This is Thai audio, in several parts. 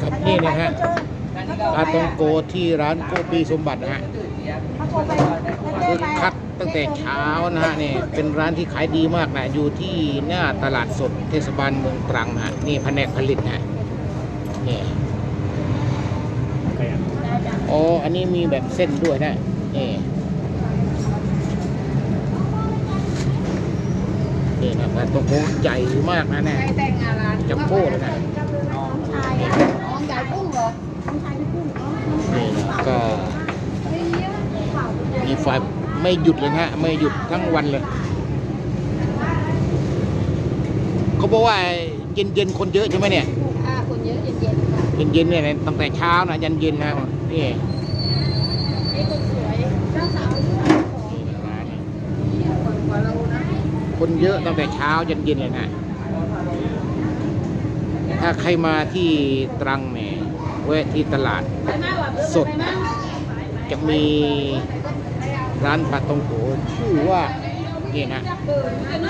ครับนี่นะฮะปลาตองโกที่ร้านโกปีสมบัตินะฮะคึกคักตั้งแต่เช้านะฮะนี่เป็นร้านที่ขายดีมากนะอยู่ที่หน้าตลาดสดเทศบาลเมืองตรังนะฮะนี่แผนกผลิตนะฮะนี่อ๋ออันนี้มีแบบเส้นด้วยนะนี่นี่นะปลาตองโกใหญ่มากนะเนี่ยใครแต่งงานร้านจัมโบ้เลยนะ มีไฟไม่หยุดเลยนะฮะ ไม่หยุดทั้งวันเลย เขาบอกว่าเย็นเย็นคนเยอะใช่ไหมเนี่ยอ่าคนเยอะเย็นๆค่ะเย็นเย็นเนี่ยตั้งแต่เช้านะยันเย็นนะนี่นี่คนสวยเจ้าสาวอายุสามสองนี่ร้านนี่คนเรานะคนเยอะตั้งแต่เช้ายันเย็นเลยนะถ้าใครมาที่ตรังเนี่ยแวะที่ตลาดสดจะมี ร้านปลาตองโกชื่อว่านี่นะ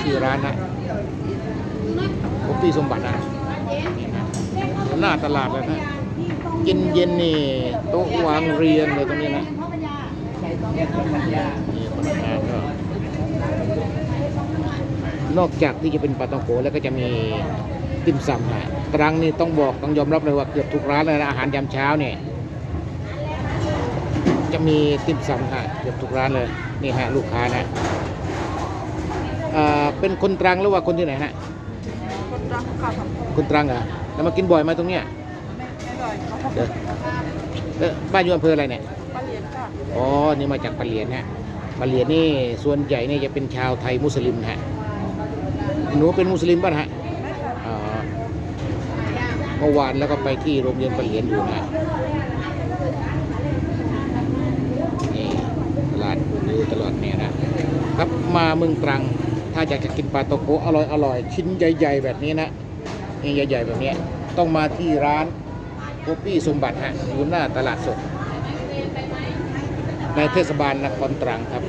ชื่อร้านนะผมปีสมบัตินะนี่นะหน้าตลาดเลยนะเย็นเย็นนี่โต๊ะวางเรียงเลยตรงนี้นะนี่พนักงานก็นอกจากที่จะเป็นปลาตองโกแล้วก็จะมีติ่มซำฮะตรังนี่ต้องบอกต้องยอมรับเลยว่าเกือบทุกร้านเลยนะอาหารยามเช้าเนี่ย จะมีติ่มซำฮะเกือบทุกร้านเลยนี่ฮะลูกค้านะอ่าเป็นคนตรังหรือว่าคนที่ไหนฮะคนรักข่าวทำคนตรังเหรอแล้วมากินบ่อยไหมตรงเนี้ยไม่บ่อยเขาเดี๋ยวเอ้อบ้านอยู่อำเภออะไรเนี่ยปลาเหรียญค่ะอ๋อนี่มาจากปะเหลียนฮะปะเหลียนนี่ส่วนใหญ่นี่จะเป็นชาวไทยมุสลิมฮะหนูเป็นมุสลิมป่ะฮะอ๋อเมื่อวานแล้วก็ไปที่โรงเรียนปะเหลียนอยู่นะนี่ตลาดดูต ลอดเนี่ยนะครับมาเมืองตรัง ถ้าอยากจะกินปลาโตโกอร่อยอร่อยชิ้นใหญ่ ๆ แบบนี้นะนี่ใหญ่ ๆ แบบนี้ต้องมาที่ร้านโคปี้สมบัติฮะอยู่หน้าตลาดสดในเทศบาลนครตรังครับ